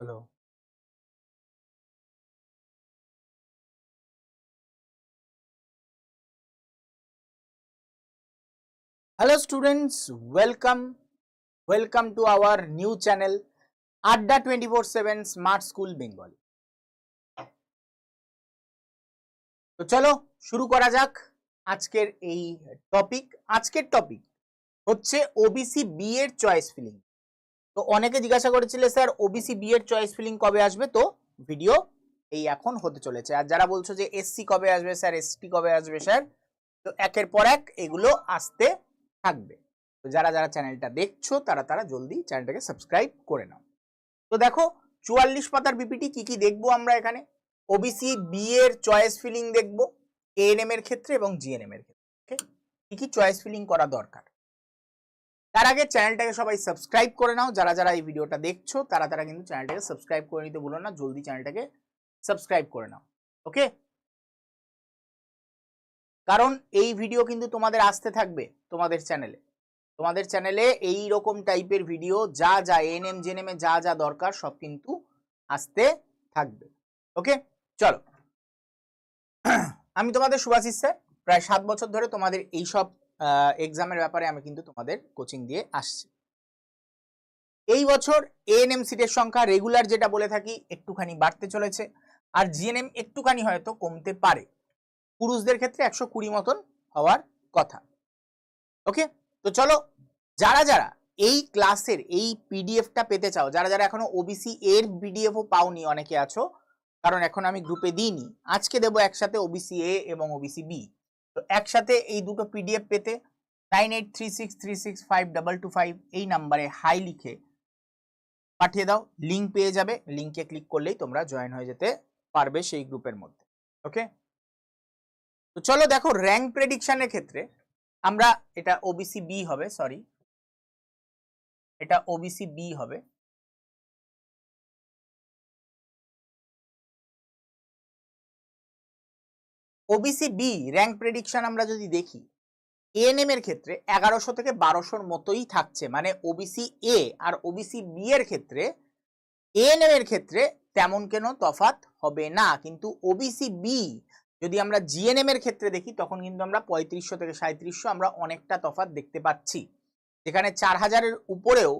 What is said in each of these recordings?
Hello. Hello students, welcome. Welcome to our new channel Adda 24/7 Smart School Bengal. তো চলো শুরু করা যাক আজকের এই টপিক আজকের টপিক হচ্ছে ওবিসি বি এর চয়েস ফিলিং তো অনেকে জিজ্ঞাসা করেছিলে, স্যার ওবিসি বি এর চয়েস ফিলিং কবে আসবে? তো ভিডিও এই এখন হতে চলেছে। আর যারা বলছো যে এসসি কবে আসবে, স্যার এসটি কবে আসবে, স্যার, তো একের পর এক এগুলো আসতে থাকবে। তো যারা যারা চ্যানেলটা দেখছ, তারা তারা জলদি চ্যানেলটাকে সাবস্ক্রাইব করে নাও। তো দেখো, চুয়াল্লিশ পাতার বিপিটি কি কি দেখব আমরা এখানে? ওবিসি বি এর চয়েস ফিলিং দেখব এএনএম এর ক্ষেত্রে এবং জিএনএম এর ক্ষেত্রে? কি কি চয়েস ফিলিং করা দরকার? তার আগে চ্যানেলটাকে সবাই সাবস্ক্রাইব করে নাও। যারা যারা এই ভিডিওটা দেখছ, তারা তারা কিন্তু চ্যানেলটাকে সাবস্ক্রাইব করে নিতে ভুলো না। জলদি চ্যানেলটাকে সাবস্ক্রাইব করে নাও। ওকে কারণ এই ভিডিও কিন্তু তোমাদের আসতে থাকবে তোমাদের চ্যানেলে। তোমাদের চ্যানেলে এই রকম টাইপের ভিডিও, যা যা এনএম জেনএম এ যা যা দরকার, সব কিন্তু আসতে থাকবে। ওকে চলো। আমি তোমাদের সুভাষিস স্যার। প্রায় সাত বছর ধরে তোমাদের এই সব এক্সামের ব্যাপারে আমি কিন্তু তোমাদের কোচিং দিয়ে আসছি। এই বছর এএনএম সিটের সংখ্যা রেগুলার যেটা বলে থাকি, একটুখানি বাড়তে চলেছে। আর জিএনএম একটুখানি হয়তো কমতে পারে। পুরুষদের ক্ষেত্রে একশো কুড়ি মতন হওয়ার কথা। ওকে তো চলো, যারা যারা এই ক্লাসের এই পিডিএফটা পেতে চাও, যারা যারা এখনও ওবিসি এর পিডিএফও পাওনি অনেকে আছো, কারণ এখন আমি গ্রুপে দিইনি। আজকে দেবো একসাথে ওবিসি এ এবং ওবিসি বি তো একসাথে এই দুটো পিডিএফ পেতে nine eight three six three six five double two five এই নাম্বারে হাই লিখে পাঠিয়ে দাও। লিঙ্ক পেয়ে যাবে। লিঙ্কে ক্লিক করলেই তোমরা জয়েন হয়ে যেতে পারবে সেই গ্রুপের মধ্যে। ওকে তো চলো দেখো র্যাঙ্ক প্রেডিকশনের ক্ষেত্রে আমরা এটা ওবিসি বি হবে সরি এটা ওবিসি বি হবে। ওবিসি বি র্যাঙ্ক প্রেডিকশন আমরা যদি দেখি এএনএম এর ক্ষেত্রে এগারোশো থেকে বারোশোর মতোই থাকছে। মানে ওবিসি এ আর ওবিসি বি এর ক্ষেত্রে এএনএম এর ক্ষেত্রে তেমন কেন তফাত হবে না। কিন্তু ওবিসি বি যদি আমরা জিএনএম এর ক্ষেত্রে দেখি, তখন কিন্তু আমরা পঁয়ত্রিশশো থেকে সাঁত্রিশশো আমরা অনেকটা তফাত দেখতে পাচ্ছি। যেখানে চার হাজারের উপরেও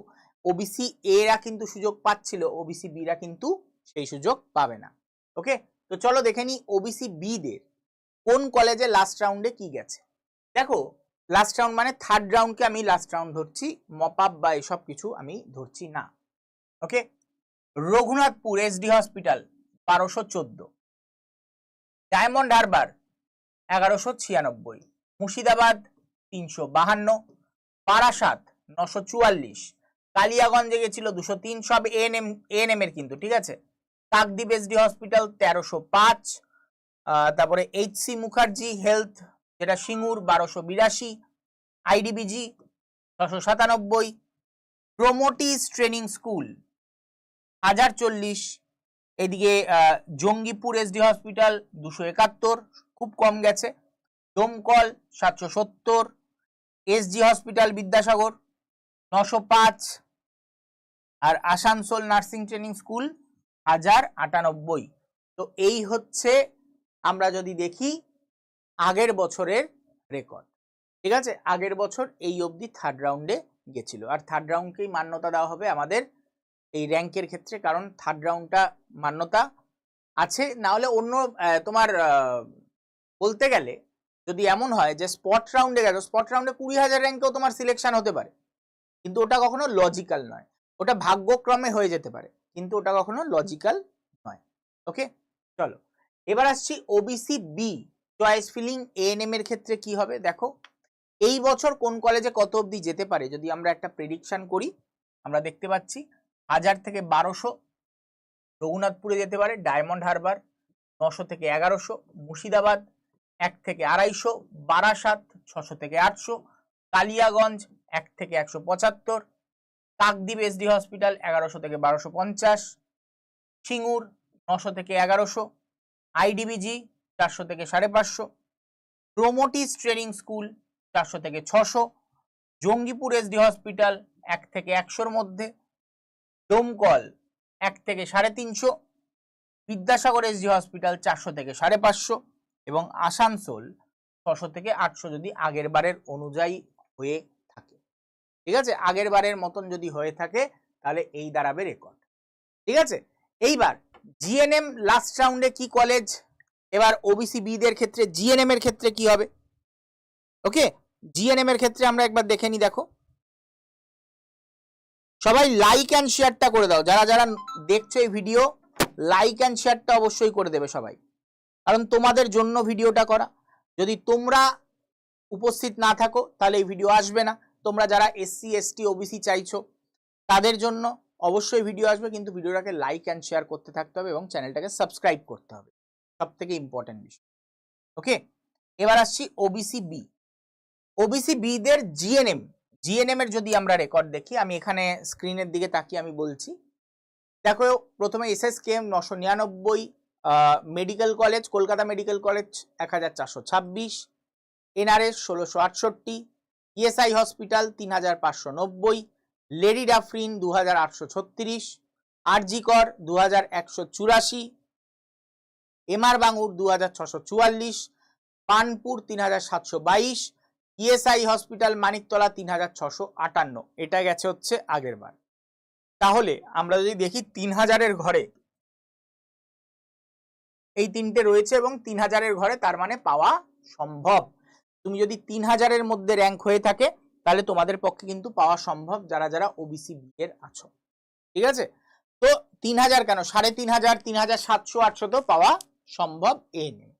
ওবিসি এরা কিন্তু সুযোগ পাচ্ছিল ওবিসি বিরা কিন্তু সেই সুযোগ পাবে না। ওকে তো চলো দেখে নিই ওবিসি বিদের কোন কলেজে লাস্ট রাউন্ডে কি গেছে? দেখো লাস্ট রাউন্ড মানে থার্ড রাউন্ডকে আমি লাস্ট রাউন্ড ধরছি মপ আপ বা এসব কিছু আমি ধরছি না। ওকে রঘুনাথপুর এসডি হসপিটাল বারোশো চোদ্দ। ডায়মন্ড হারবার, এগারোশো ছিয়ানব্বই। মুর্শিদাবাদ, তিনশো বাহান্ন। বারাসাত, নশো চুয়াল্লিশ। কালিয়াগঞ্জে গেছিল দুশো তিন, সব এএনএম এএনএম এর কিন্তু, ঠিক আছে? কাকদ্বীপ এসডি হসপিটাল তেরোশো পাঁচ। তারপরে এইচ সি মুখার্জি হেলথ যেটা সিঙ্গুর বারোশো বিরাশি আইডিবিজি ছশো সাতানব্বই প্রোমোটিস ট্রেনিং স্কুল হাজার চল্লিশ, এদিকে জঙ্গিপুর এসডি হসপিটাল দুশো একাত্তর, খুব কম গেছে, দমকল সাতশো সত্তর এসজি হসপিটাল বিদ্যাসাগর নশো পাঁচ, আর আসানসোল নার্সিং ট্রেনিং স্কুল হাজার আটানব্বই। তো এই হচ্ছে আমরা যদি দেখি আগের বছরের রেকর্ড ঠিক আছে? আগের বছর এই অবধি থার্ড রাউন্ডে গেছিল। আর থার্ড রাউন্ডকেই মান্যতা দেওয়া হবে আমাদের এই র্যাঙ্কের ক্ষেত্রে? কারণ থার্ড রাউন্ডটা মান্যতা আছে। না হলে অন্য তোমার বলতে গেলে যদি এমন হয় যে স্পট রাউন্ডে গেছো স্পট রাউন্ডে কুড়ি হাজার র্যাঙ্কেও তোমার সিলেকশন হতে পারে। কিন্তু ওটা কখনো লজিক্যাল নয়। ওটা ভাগ্যক্রমে হয়ে যেতে পারে। কিন্তু ওটা কখনো লজিক্যাল নয়। ওকে চলো। এবার আসছি OBC B choice filling ANM এর ক্ষেত্রে কি হবে? দেখো, এই বছর কোন কলেজে কত অবধি যেতে পারে? যদি আমরা একটা প্রেডিকশন করি, আমরা দেখতে পাচ্ছি হাজার থেকে বারোশো, রঘুনাথপুরে যেতে পারে ডায়মন্ড হারবার নশো থেকে এগারোশো, মুর্শিদাবাদ এক থেকে আড়াইশো, বারাসাত ছশো থেকে আটশো, কালিয়াগঞ্জ এক থেকে একশো পঁচাত্তর, কাকদ্বীপ এসডি হসপিটাল এগারোশো থেকে বারোশো পঞ্চাশ, সিঙ্গুর নশো থেকে এগারোশো আইডিবিজি চারশো থেকে সাড়ে পাঁচশো প্রোমোটিস ট্রেনিং স্কুল চারশো থেকে ছশো জঙ্গিপুর এসডি হসপিটাল এক থেকে একশোর মধ্যে দমকল এক থেকে সাড়ে তিনশো বিদ্যাসাগর এসডি হসপিটাল চারশো থেকে সাড়ে পাঁচশো এবং আসানসোল ছশো থেকে আটশো যদি আগের বারের অনুযায়ী হয়ে থাকে। ঠিক আছে? আগের বারের মতন যদি হয়ে থাকে, তাহলে এই দাঁড়াবে রেকর্ড ঠিক আছে? এইবার জিএনএম লাস্ট রাউন্ডে কি কলেজ এবার ওবিসি বিদের ক্ষেত্রে জিএনএম এর ক্ষেত্রে কি হবে? ওকে জিএনএম এর ক্ষেত্রে আমরা একবার দেখে নি দেখো। সবাই লাইক অ্যান্ড শেয়ারটা করে দাও। যারা যারা দেখছ এই ভিডিও লাইক অ্যান্ড শেয়ারটা অবশ্যই করে দেবে সবাই। কারণ তোমাদের জন্য ভিডিওটা করা। যদি তোমরা উপস্থিত না থাকো, তাহলে এই ভিডিও আসবে না। তোমরা যারা এসসি এসটি ওবিসি চাইছো, তাদের জন্য অবশ্যই ভিডিও আসবে, কিন্তু ভিডিওটাকে লাইক অ্যান্ড শেয়ার করতে থাকতে হবে এবং চ্যানেলটাকে সাবস্ক্রাইব করতে হবে। সব থেকে ইম্পর্টেন্ট বিষয়। ওকে এবার আসছি ওবিসি বি ওবিসি বিদের জিএনএম জিএনএম এর যদি আমরা রেকর্ড দেখি, আমি এখানে স্ক্রিনের দিকে তাকিয়ে আমি বলছি। দেখো, প্রথমে এস এস কে এম নশো নিরানব্বই medical college Kolkata medical college এক হাজার চারশো ছাব্বিশ এনআরএস ষোলোশো আটষট্টি ইএসআই হসপিটাল তিন হাজার পাঁচশো নব্বই লেডি ডাফরিন দু হাজার আটশো ছত্রিশ আরজিকর দু হাজার একশো চুরাশি, এমআর বাঙুর দু হাজার ছশো চুয়াল্লিশ, পানপুর তিন হাজার সাতশো বাইশ, ইএসআই হসপিটাল মানিকতলা তিন হাজার ছশো আটান্ন। এটা গেছে হচ্ছে আগের বার। তাহলে আমরা যদি দেখি তিন হাজারের ঘরে এই তিনটে রয়েছে এবং তিন হাজারের ঘরে তার মানে পাওয়া সম্ভব। তুমি যদি তিন হাজারের মধ্যে র্যাঙ্ক হয়ে থাকে তাহলে তোমাদের পক্ষে কিন্তু পাওয়া সম্ভব যারা যারা ওবিসি এর আছো। ঠিক আছে? তো তিন হাজার কেন? সাড়ে তিন হাজার তিন হাজার সাতশো, আটশো তো পাওয়া সম্ভব এএনএম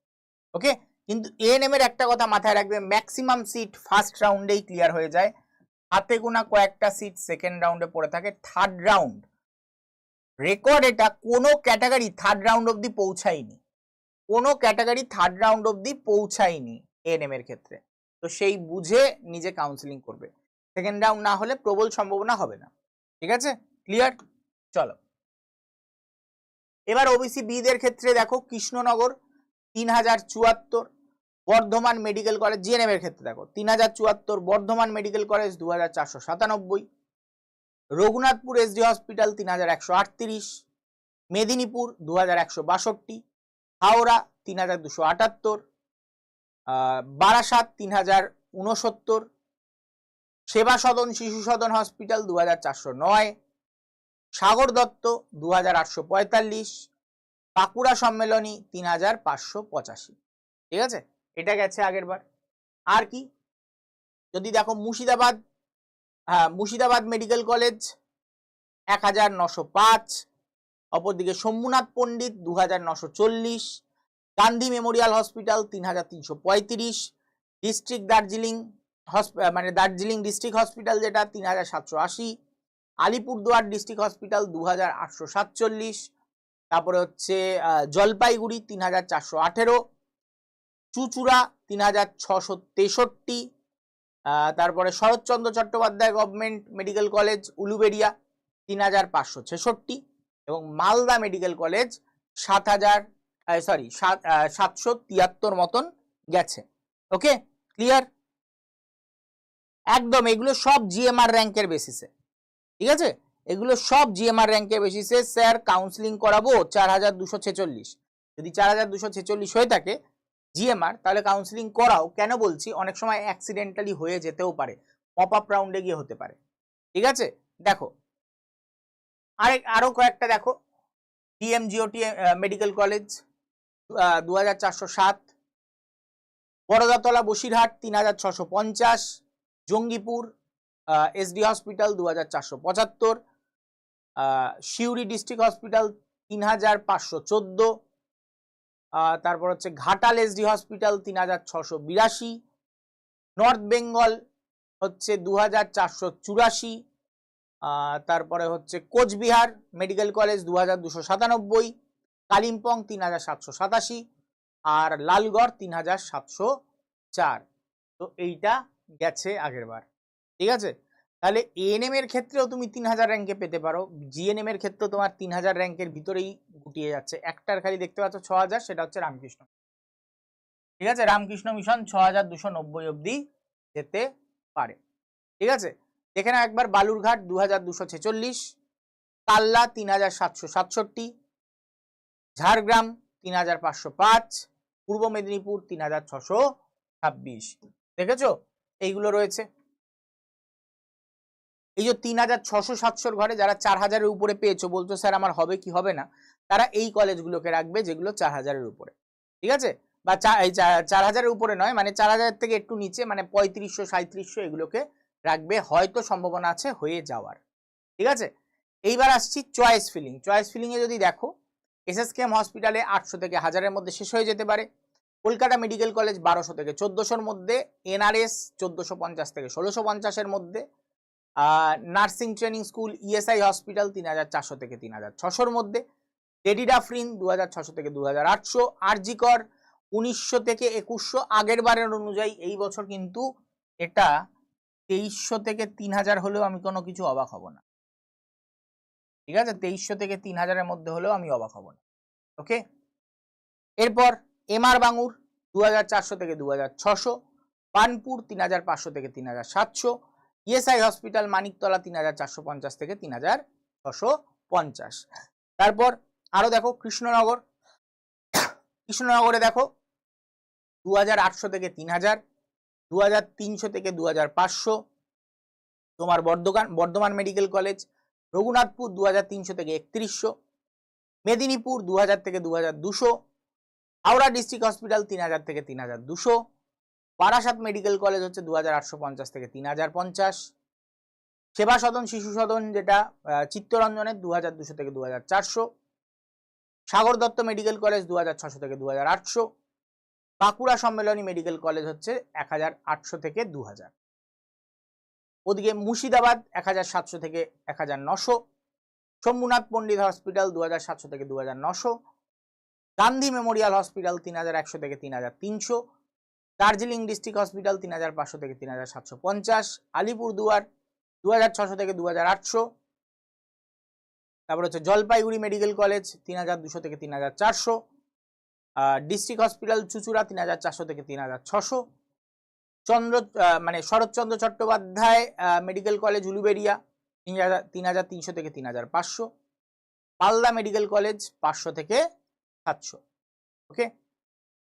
ওকে কিন্তু এএনএম এর একটা কথা মাথায় রাখবে ম্যাক্সিমাম সিট ফার্স্ট রাউন্ডেই ক্লিয়ার হয়ে যায়। হাতে গোনা কয়েকটা সিট সেকেন্ড রাউন্ডে পড়ে থাকে। থার্ড রাউন্ড রেকর্ড এটা কোনো ক্যাটাগরি থার্ড রাউন্ড অবধি পৌঁছায়নি। কোনো ক্যাটাগরি থার্ড রাউন্ড অবধি পৌঁছায়নি এএনএম এর ক্ষেত্রে। তো সেই বুঝে নিজে কাউন্সিলিং করবে। সেকেন্ড রাউন্ড না হলে প্রবল সম্ভাবনা হবে না। ঠিক আছে? ক্লিয়ার চলো। এবার ওবিসি বিদের ক্ষেত্রে দেখো, কৃষ্ণনগর তিন হাজার চুয়াত্তর, বর্ধমান মেডিকেল কলেজ জিএনএম এর ক্ষেত্রে দেখো, তিন হাজার চুয়াত্তর, বর্ধমান মেডিকেল কলেজ দু হাজার চারশো সাতানব্বই, রঘুনাথপুর এসডি হসপিটাল তিন হাজার একশো আটত্রিশ, মেদিনীপুর দু হাজার একশো বাষট্টি, হাওড়া তিন হাজার দুশো আটাত্তর বারাসাত তিন হাজার উনসত্তর সেবা সদন, শিশু সদন হসপিটাল দু হাজার চারশো নয়, সাগর দত্ত দু হাজার আটশো পঁয়তাল্লিশ, বাঁকুড়া সম্মেলনী তিন হাজার পাঁচশো পঁচাশি। ঠিক আছে? এটা গেছে আগের বার। আর কি? যদি দেখো মুর্শিদাবাদ হ্যাঁ মুর্শিদাবাদ মেডিকেল কলেজ এক হাজার নশো পাঁচ, অপরদিকে শম্ভুনাথ পণ্ডিত দু হাজার নশো চল্লিশ গান্ধী মেমোরিয়াল হসপিটাল তিন হাজার তিনশো পঁয়ত্রিশ, ডিস্ট্রিক্ট দার্জিলিং মানে দার্জিলিং ডিস্ট্রিক্ট হসপিটাল যেটা তিন হাজার সাতশো আশি, আলিপুরদুয়ার ডিস্ট্রিক্ট হসপিটাল দু হাজার আটশো সাতচল্লিশ, তারপরে হচ্ছে জলপাইগুড়ি তিন হাজার চারশো আঠেরো, চুচুড়া তিন হাজার ছশো তেষট্টি তারপরে Saratchandra Chattopadhyay government medical college, Uluberia তিন হাজার পাঁচশো ছেষট্টি এবং মালদা মেডিকেল কলেজ সাত হাজার সরি সাত সাতশো তিয়াত্তর মতন গেছে। ওকে ক্লিয়ার একদম, এগুলো সব জিএমআর র্যাঙ্কের বেসিসে ঠিক আছে? এগুলো সব জিএমআর র্যাঙ্কের বেসিসে স্যার কাউন্সিলিং করাবো চার হাজার দুশো ছেচল্লিশ। যদি চার হাজার দুশো ছেচল্লিশ হয়ে থাকে জিএমআর তাহলে কাউন্সিলিং করাও, কেন বলছি, অনেক সময় অ্যাক্সিডেন্টালি হয়ে যেতেও পারে। পপ আপ রাউন্ডে গিয়ে হতে পারে। ঠিক আছে? দেখো। আরেক, আরও কয়েকটা দেখো। ডিএমজিওটি মেডিকেল কলেজ দু হাজার চারশো সাত বড়দাতলা বসিরহাট তিন হাজার ছশো পঞ্চাশ, জঙ্গিপুর এসডি হসপিটাল দু হাজার চারশো পঁচাত্তর শিউরি ডিস্ট্রিক্ট হসপিটাল তিন হাজার পাঁচশো চোদ্দ তারপর হচ্ছে ঘাটাল এসডি হসপিটাল তিন হাজার ছশো বিরাশি, নর্থ বেঙ্গল হচ্ছে দু হাজার চারশো চুরাশি তারপরে হচ্ছে কোচবিহার মেডিকেল কলেজ দু হাজার দুশো সাতানব্বই কালিম্পং তিন হাজার সাতশো সাতাশি আর লালগড় তিন হাজার সাতশো চার। তো এইটা গেছে আগের বার। ঠিক আছে? তাহলে এএনএম এর ক্ষেত্রেও তুমি তিন হাজার র্যাঙ্কে পেতে পারো। জিএনএম এর ক্ষেত্রেও তোমার তিন হাজার র্যাঙ্কের ভিতরেই গুটিয়ে যাচ্ছে। একটার খালি দেখতে পাচ্ছ ছ হাজার, সেটা হচ্ছে রামকৃষ্ণ। ঠিক আছে? রামকৃষ্ণ মিশন ছ হাজার দুশো নব্বই অব্দি যেতে পারে। ঠিক আছে? এখানে একবার বালুরঘাট দু হাজার দুশো ছেচল্লিশ, কাল্লা তিন হাজার সাতশো সাতষট্টি ঝাড়গ্রাম তিন হাজার পাঁচশো পাঁচ, পূর্ব মেদিনীপুর তিন হাজার ছশো ছাব্বিশ। দেখেছ? এইগুলো রয়েছে। এই যে তিন হাজার ছশো সাতশোর ঘরে যারা চার হাজারের উপরে পেয়েছ, বলছো, স্যার, আমার হবে কি হবে না? তারা এই কলেজগুলোকে রাখবে যেগুলো চার হাজারের উপরে। ঠিক আছে? বা চার হাজারের উপরে নয় মানে চার হাজার থেকে একটু নিচে মানে পঁয়ত্রিশশো সাঁত্রিশশো এগুলোকে রাখবে। হয়তো সম্ভাবনা আছে হয়ে যাওয়ার। ঠিক আছে? এইবার আসছি চয়েস ফিলিং। চয়েস ফিলিংয়ে যদি দেখো এসএসকেএম হসপিটালে আটশো থেকে হাজারের মধ্যে শেষ হয়ে যেতে পারে। কলকাতা মেডিকেল কলেজ বারোশো থেকে চোদ্দোশোর মধ্যে এনআরএস চোদ্দোশো পঞ্চাশ থেকে ষোলোশো পঞ্চাশের মধ্যে nursing training school ESI hospital তিন হাজার চারশো থেকে তিন হাজার ছশোর মধ্যে টেডিডাফ্রিন দু হাজার ছশো থেকে দু হাজার আটশো আরজিকর উনিশশো থেকে একুশশো আগের বারের অনুযায়ী এই বছর কিন্তু এটা তেইশশো থেকে তিন হাজার হলেও আমি কোনো কিছু অবাক হব না। ঠিক আছে? তেইশশো থেকে তিন হাজারের মধ্যে হলেও আমি অবাক হব না। ওকে? এরপর এম আর বাঙুর দু হাজার চারশো থেকে দু পানপুর তিন হাজার পাঁচশো থেকে তিন হাজার সাতশো, ইএসআই হসপিটাল মানিকতলা তিন হাজার চারশো পঞ্চাশ থেকে তিন তারপর আরও দেখো কৃষ্ণনগর। কৃষ্ণনগরে দেখো দু থেকে তিন হাজার থেকে দু হাজার পাঁচশো, তোমার বর্ধমান বর্ধমান মেডিকেল কলেজ রঘুনাথপুর দু থেকে একত্রিশশো, মেদিনীপুর দু হাজার থেকে দু হাজার দুশো, হাওড়া ডিস্ট্রিক্ট হসপিটাল তিন হাজার থেকে তিন হাজার দুশো, বারাসাত মেডিকেল কলেজ হচ্ছে দু হাজার আটশো পঞ্চাশ থেকে তিন হাজার পঞ্চাশ, সেবা সদন, শিশু সদন যেটা চিত্তরঞ্জনের দু হাজার দুশো থেকে দু হাজার চারশো, সাগর দত্ত মেডিকেল কলেজ দু হাজার ছশো থেকে দু হাজার আটশো, বাঁকুড়া সম্মেলনী মেডিকেল কলেজ হচ্ছে এক হাজার আটশো থেকে দু হাজার ওদিকে মুর্শিদাবাদ এক হাজার সাতশো থেকে এক হাজার নশো শম্ভুনাথ পণ্ডিত হসপিটাল দু হাজার সাতশো থেকে দু হাজার নশো, গান্ধী মেমোরিয়াল হসপিটাল তিন হাজার একশো থেকে তিন হাজার তিনশো, দার্জিলিং ডিস্ট্রিক্ট হসপিটাল তিন হাজার পাঁচশো থেকে তিন হাজার সাতশো পঞ্চাশ, আলিপুরদুয়ার দু হাজার ছশো থেকে দু হাজার আটশো, তারপর হচ্ছে জলপাইগুড়ি মেডিকেল কলেজ তিন হাজার দুশো থেকে তিন হাজার চারশো ডিস্ট্রিক্ট হসপিটাল চুচুড়া তিন হাজার চারশো থেকে তিন হাজার ছশো চন্দ্র মানে শরৎচন্দ্র চট্টোপাধ্যায় মেডিকেল কলেজ উলুবেরিয়া তিন হাজার তিন হাজার তিনশো থেকে তিন হাজার পাঁচশো। মালদা মেডিকেল কলেজ পাঁচশো থেকে সাতশো। Okay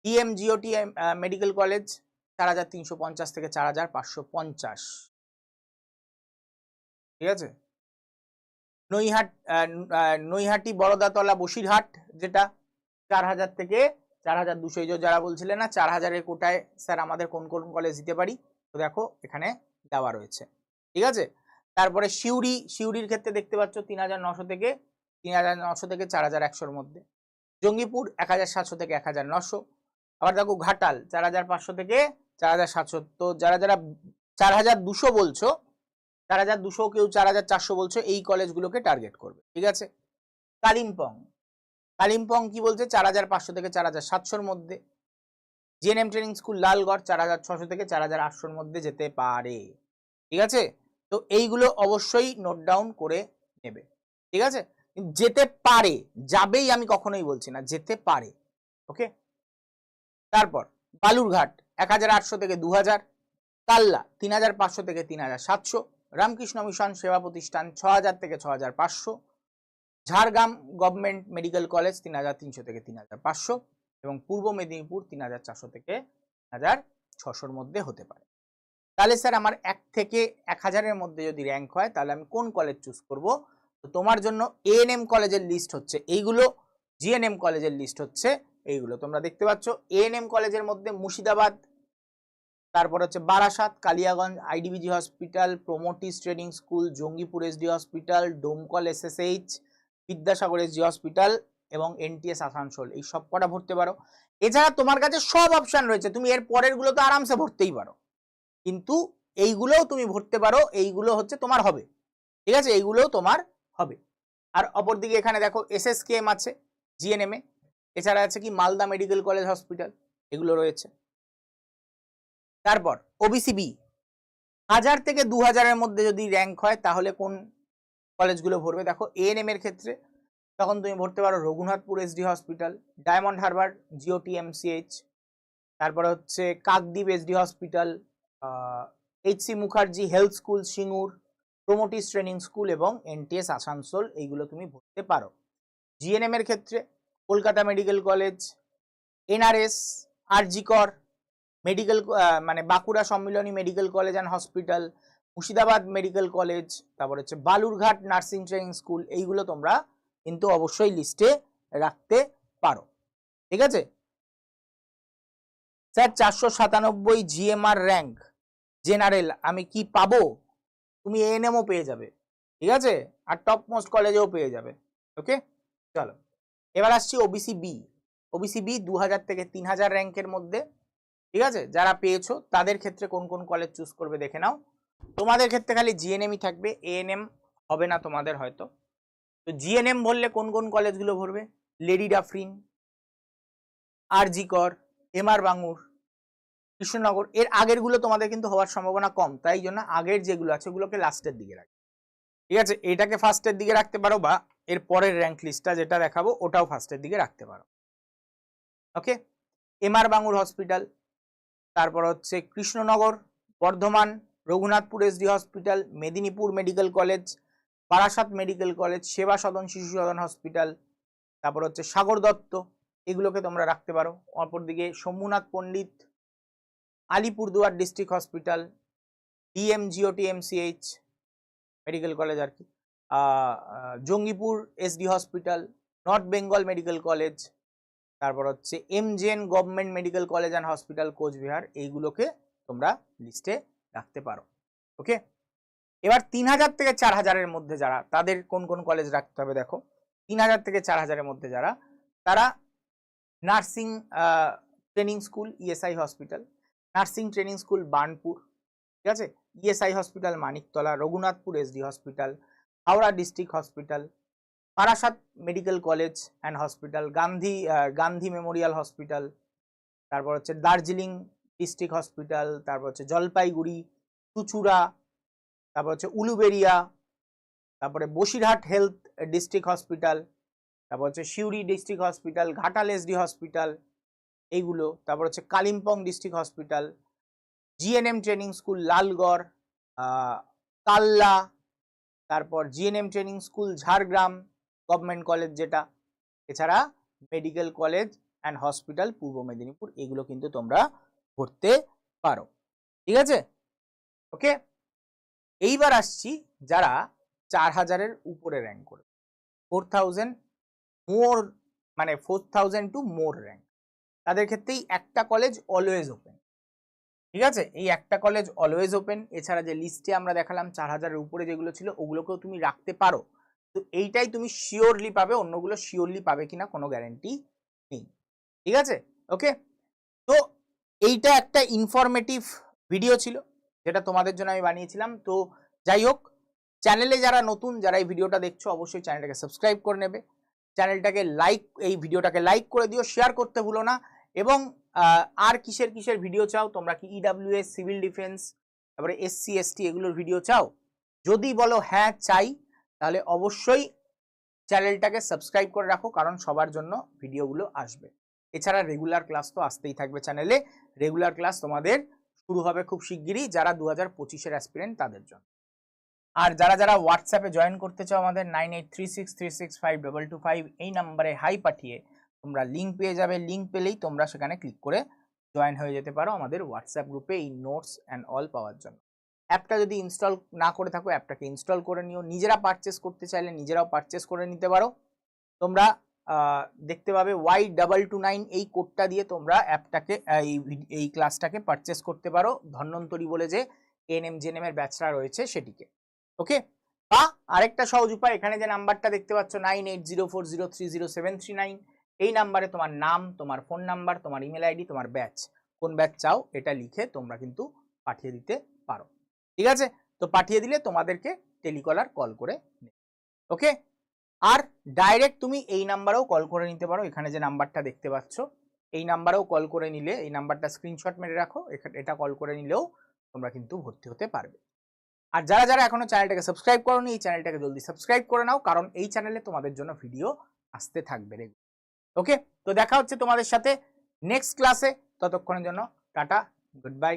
DM GOT medical college চার হাজার তিনশো পঞ্চাশ থেকে চার হাজার পাঁচশো পঞ্চাশ। ঠিক আছে? নৈহাট নৈহাটি বড়দাতলা বসিরহাট, যেটা চার হাজার থেকে চার হাজার দুশো যারা বলছিলেন না, চার হাজারের কোটায় স্যার আমাদের কোন কোন কলেজ দিতে পারি? তো দেখো, এখানে দেওয়া রয়েছে। ঠিক আছে? তারপরে সিউড়ি, সিউড়ির ক্ষেত্রে দেখতে পাচ্ছ তিন হাজার নশো থেকে তিন হাজার নশো থেকে চার হাজার একশোর মধ্যে। জঙ্গিপুর এক হাজার সাতশো থেকে এক হাজার নশো। আবার দেখো ঘাটাল, চার হাজার পাঁচশো থেকে চার হাজার সাতশো। তো যারা যারা চার হাজার দুশো বলছো, চার হাজার দুশো কেউ চার হাজার চারশো বলছো, এই কলেজগুলোকে টার্গেট করবে। ঠিক আছে? কালিম্পং কালিম্পং কি বলছে? চার হাজার পাঁচশো থেকে চার হাজার সাতশোর মধ্যে। জিএনএম ট্রেনিং স্কুল লালগড় চার হাজার ছশো থেকে চার হাজার আটশোর মধ্যে যেতে পারে। ঠিক আছে? তো এইগুলো অবশ্যই নোট ডাউন করে নেবে। ঠিক আছে? যেতে পারে, যাবেই আমি কখনোই বলছি না, যেতে পারে। ওকে তারপর, বালুরঘাট এক হাজার আটশো থেকে দু হাজার, কাল্লা তিন হাজার পাঁচশো থেকে তিন হাজার সাতশো, রামকৃষ্ণ মিশন সেবা প্রতিষ্ঠান ছ হাজার থেকে ছ হাজার পাঁচশো ঝাড়গ্রাম গভর্নমেন্ট মেডিকেল কলেজ তিন হাজার তিনশো থেকে তিন হাজার পাঁচশো এবং পূর্ব মেদিনীপুর তিন হাজার চারশো থেকে হাজার ছশোর মধ্যে হতে পারে। তাহলে স্যার আমার এক থেকে এক হাজারের মধ্যে যদি র্যাঙ্ক হয়, তাহলে আমি কোন কলেজ চুজ করব? তো তোমার জন্য এএনএম কলেজের লিস্ট হচ্ছে এইগুলো জিএনএম কলেজের লিস্ট হচ্ছে এইগুলো। তোমরা দেখতে পাচ্ছ এএনএম কলেজের মধ্যে মুর্শিদাবাদ, তারপর হচ্ছে Barasat, Kaliaganj IDBG hospital promotees training school Jangipur SD hospital Domkal SSH Vidyasagar G hospital এবং এনটিএস আসানসোল, এই সব কটা ভরতে পারো। এছাড়া তোমার কাছে সব অপশন রয়েছে, তুমি এর পরেরগুলো তো আরামসে ভরতেই পারো। কিন্তু এইগুলোও তুমি ভরতে পারো, এইগুলো হচ্ছে তোমার হবে। ঠিক আছে? এইগুলোও তোমার হবে। আর অপরদিকে এখানে দেখো এসএসকেএম আছে জিএনএম এ এছাড়া আছে কি? মালদা মেডিকেল কলেজ হসপিটাল এগুলো রয়েছে। তারপর ওবিসি বি হাজার থেকে দু হাজারের মধ্যে যদি র্যাঙ্ক হয়, তাহলে কোন কলেজগুলো ভরবে। দেখো এএনএম এর ক্ষেত্রে তখন তুমি ভরতে পারো Raghunathpur SD hospital Diamond Harbour GOT MCH তারপরে হচ্ছে Kakdwip SD hospital H C Mukherjee health school Singur promotees training school এবং এনটিএস আসানসোল এইগুলো তুমি ভরতে পারো। জিএনএম এর ক্ষেত্রে Kolkata medical college NRS RG Kar medical মানে Bankura Sammilani medical college and hospital Murshidabad medical college, তারপর হচ্ছে বালুরঘাট নার্সিং ট্রেনিং স্কুল, এইগুলো তোমরা কিন্তু অবশ্যই লিস্টে রাখতে পারো। ঠিক আছে? স্যার, চারশো সাতানব্বই জিএমআর র্যাঙ্ক জেনারেল আমি কি পাবো? তুমি এএনএমও পেয়ে যাবে। ঠিক আছে? আর টপ মোস্ট কলেজেও পেয়ে যাবে। ওকে চলো। এবার আসছি ওবিসি বি ওবিসি বি দু হাজার থেকে তিন হাজার র্যাঙ্কের মধ্যে। ঠিক আছে? যারা পেয়েছ, তাদের ক্ষেত্রে কোন কোন কলেজ চুজ করবে, দেখে নাও। তোমাদের ক্ষেত্রে খালি জিএনএমই থাকবে এএনএম হবে না তোমাদের হয়তো। তো জিএনএম বললে কোন কোন কলেজগুলো ভরবে? লেডি ডাফরিন আরজি কর, এম আর বাঙুর কৃষ্ণনগর, এর আগেরগুলো তোমাদের কিন্তু হওয়ার সম্ভাবনা কম, তাই জন্য আগের যেগুলো আছে ওগুলোকে লাস্টের দিকে রাখবে। ঠিক আছে? এটাকে ফার্স্টের দিকে রাখতে পারো বা এর পরের র্যাঙ্ক লিস্টটা যেটা দেখাবো, ওটাও ফার্স্টের দিকে রাখতে পারো। Okay M R Bangur hospital তারপর হচ্ছে Krishnanagar, Bardhaman Raghunathpur SD hospital Medinipur medical college Barasat medical college Seva Sadan, শিশু সদন হসপিটাল তারপর হচ্ছে সাগর দত্ত, এগুলোকে তোমরা রাখতে পারো। অপরদিকে Shambhunath Pandit, Alipurduar district hospital DMGOT MCH medical college আর কি। Jangipur SD hospital north Bengal medical college তারপর হচ্ছে MJN government medical college and hospital Cooch Behar, এইগুলোকে তোমরা লিস্টে রাখতে পারো ওকে এবার তিন হাজার থেকে চার হাজারের মধ্যে যারা, তাদের কোন কোন কলেজ রাখতে হবে দেখো? তিন হাজার থেকে চার হাজারের মধ্যে যারা, তারা nursing training school ESI hospital nursing training school Burnpur ঠিক আছে? ESI hospital Maniktala Raghunathpur SD hospital Howrah district hospital Barasat medical college and hospital Gandhi Gandhi memorial hospital তারপর হচ্ছে দার্জিলিং ডিস্ট্রিক্ট হসপিটাল, তারপর হচ্ছে জলপাইগুড়ি চুচুড়া তারপর হচ্ছে উলুবেরিয়া, তারপরে বসিরহাট হেলথ ডিস্ট্রিক্ট হসপিটাল, তারপর হচ্ছে Suri district hospital, Ghatal SD hospital, এইগুলো, তারপর হচ্ছে Kalimpong district hospital, GNM training school Lalgarh কাল্লা, তারপর GNM training school Jhargram, government college যেটা, এছাড়া মেডিকেল কলেজ অ্যান্ড হসপিটাল পূর্ব মেদিনীপুর, এগুলো কিন্তু তোমরা ভরতে পারো। ঠিক আছে? ওকে এইবার আসছি যারা চার হাজারের উপরে র্যাঙ্ক করে। ফোর থাউজেন্ড মোর মানে four thousand to more rank তাদের ক্ষেত্রেই একটা কলেজ অলওয়েজ ওপেন ঠিক আছে? এই একটা কলেজ অলওয়েজ ওপেন এছাড়া যে লিস্টে আমরা দেখালাম চার হাজারের উপরে যেগুলো ছিল, ওগুলোকেও তুমি রাখতে পারো। তো এইটাই তুমি শিওরলি পাবে, অন্যগুলো শিওরলি পাবে কিনা কোনো গ্যারেন্টি নেই। ঠিক আছে? ওকে তো এইটা একটা ইনফরমেটিভ ভিডিও ছিল, যেটা তোমাদের জন্য আমি বানিয়েছিলাম। তো যাই হোক চ্যানেলে যারা নতুন, যারা এই ভিডিওটা দেখছ, অবশ্যই চ্যানেলটাকে সাবস্ক্রাইব করে নেবে। চ্যানেলটাকে লাইক এই ভিডিওটাকে লাইক করে দিও শেয়ার করতে ভুলো না। এবং আর কিসের কিসের ভিডিও চাও, তোমরা কি ইডাব্লিউএস সিভিল ডিফেন্স তারপরে এসসি এসটি এগুলোর ভিডিও চাও? যদি বলো হ্যাঁ চাই, তাহলে অবশ্যই চ্যানেলটাকে সাবস্ক্রাইব করে রাখো, কারণ সবার জন্য ভিডিওগুলো আসবে। এছাড়া রেগুলার ক্লাস তো আসতেই থাকবে চ্যানেলে রেগুলার ক্লাস তোমাদের শুরু হবে খুব শিগগিরই, যারা দু হাজার পঁচিশের অ্যাসপিরেন্ট তাদের জন্য। আর যারা যারা হোয়াটসঅ্যাপে জয়েন করতে চাও আমাদের nine eight three six three six five double two five এই নাম্বারে হাই পাঠিয়ে তোমরা লিঙ্ক পেয়ে যাবে। লিঙ্ক পেলেই তোমরা সেখানে ক্লিক করে জয়েন হয়ে যেতে পারো আমাদের হোয়াটসঅ্যাপ গ্রুপে এই নোটস অ্যান্ড অল পাওয়ার জন্য। অ্যাপটা যদি ইনস্টল না করে থাকো অ্যাপটাকে ইনস্টল করে নিও। নিজেরা পারচেস করতে চাইলে নিজেরাও পারচেস করে নিতে পারো। তোমরা দেখতে পাবে ওয়াই ডাবল টু নাইন এই কোডটা দিয়ে তোমরা অ্যাপটাকে এই এই ক্লাসটাকে পারচেস করতে পারো। ধন্বন্তরী বলে যে এনএম জেনএম এর ব্যাচটা রয়েছে সেটিকে। ওকে বা আরেকটা সহজ উপায়, এখানে যে নাম্বারটা দেখতে পাচ্ছ nine eight zero four zero three zero seven three nine এই নাম্বারে তোমার নাম, তোমার ফোন নাম্বার তোমার ইমেল আইডি তোমার ব্যাচ কোন ব্যাচ চাও, এটা লিখে তোমরা কিন্তু পাঠিয়ে দিতে পারো। ঠিক আছে? তো পাঠিয়ে দিলে তোমাদেরকে টেলিকলার কল করে নেবে। ওকে আর ডাইরেক্ট তুমি এই নাম্বারেও কল করে নিতে পারো। এখানে যে নাম্বারটা দেখতে পাচ্ছ, এই নাম্বারেও কল করে নিলে, এই নাম্বারটা স্ক্রিনশট মেরে রাখো এটা কল করে নিলেও তোমরা কিন্তু ভর্তি হতে পারবে। আর যারা যারা এখনও চ্যানেলটাকে সাবস্ক্রাইব করোনি, এই চ্যানেলটাকে জলদি সাবস্ক্রাইব করে নাও, কারণ এই চ্যানেলে তোমাদের জন্য ভিডিও আসতে থাকবে ওকে তো দেখা হচ্ছে তোমাদের সাথে নেক্সট ক্লাসে ততক্ষণের জন্য টাটা গুড বাই